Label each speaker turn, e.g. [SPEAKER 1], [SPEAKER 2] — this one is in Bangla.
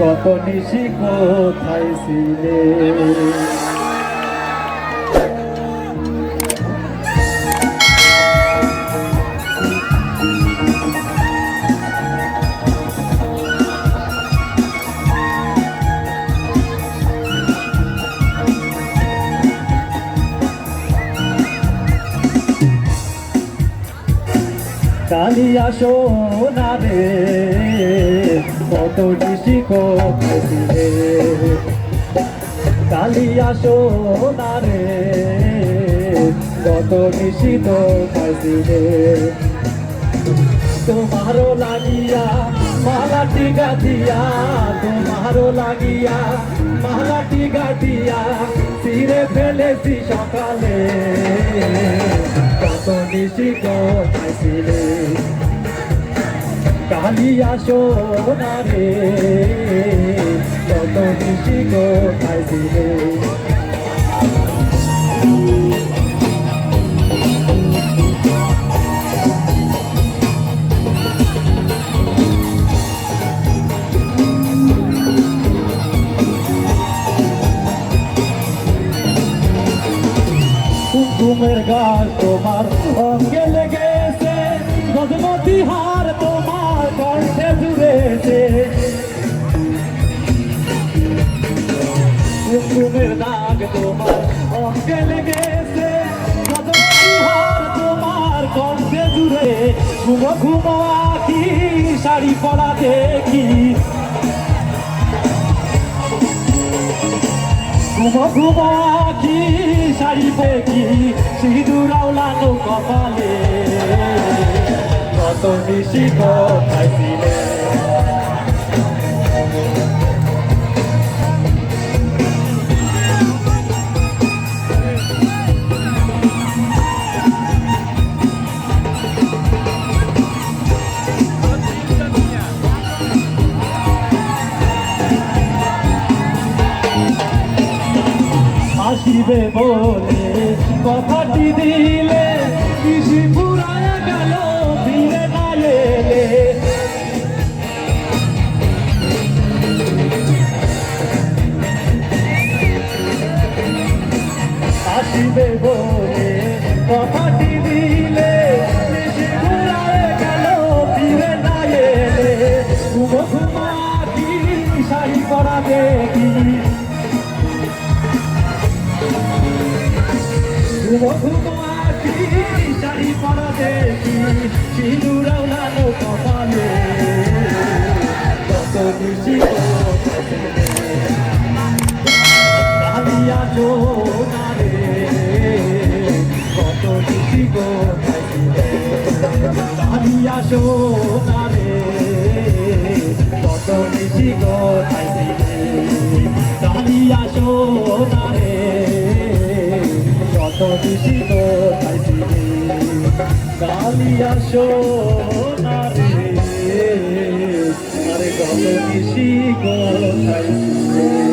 [SPEAKER 1] কত নিশি কোথায় ছিলে? কালিয়া সোনা রে কত নিশি কোথায় কালিয়া সোনা রে কত নিশি কোথায় তোমারও লাগিয়া মালাটি গাতিয়া তোমারও লাগিয়া মালাটি গাতিয়া সিরে ফেলেছি সকালে কত নিশি কোথায় ছিলে কালিয়া সোনা রে কত নিশি কোথায় ছিলে কুমকুমের গাছ তোমার অঙ্গে লেগেছে তোমার কণ্ঠে জুড়ে। ঘুমো ঘুমো শাড়ি পরা দেখি। ঘুমো ঘুমো আখি শাড়ি দেখি, সিঁদুর আওলানো কপালে। কত কোথায় আসিবে বলে, কথাটি দিলে কৃষি ফুরায় গেল ফিরে না এলে আসিবে বলে, কথাটি দিলে কৃষি ফুরায় গেল ফিরে না শাড়ি করা দেখি ঘুমো আখি শাড়ি পরা দেখি সিঁদুর আওলানো কপালে কত খুশি কালিয়া জোনা রে কত খুশি গো কালিয়া সোনা রে কত খুশি গো কালিয়া সোনা রে খুশি গো কালিয়া সোনা রে আরে কত খুশি গো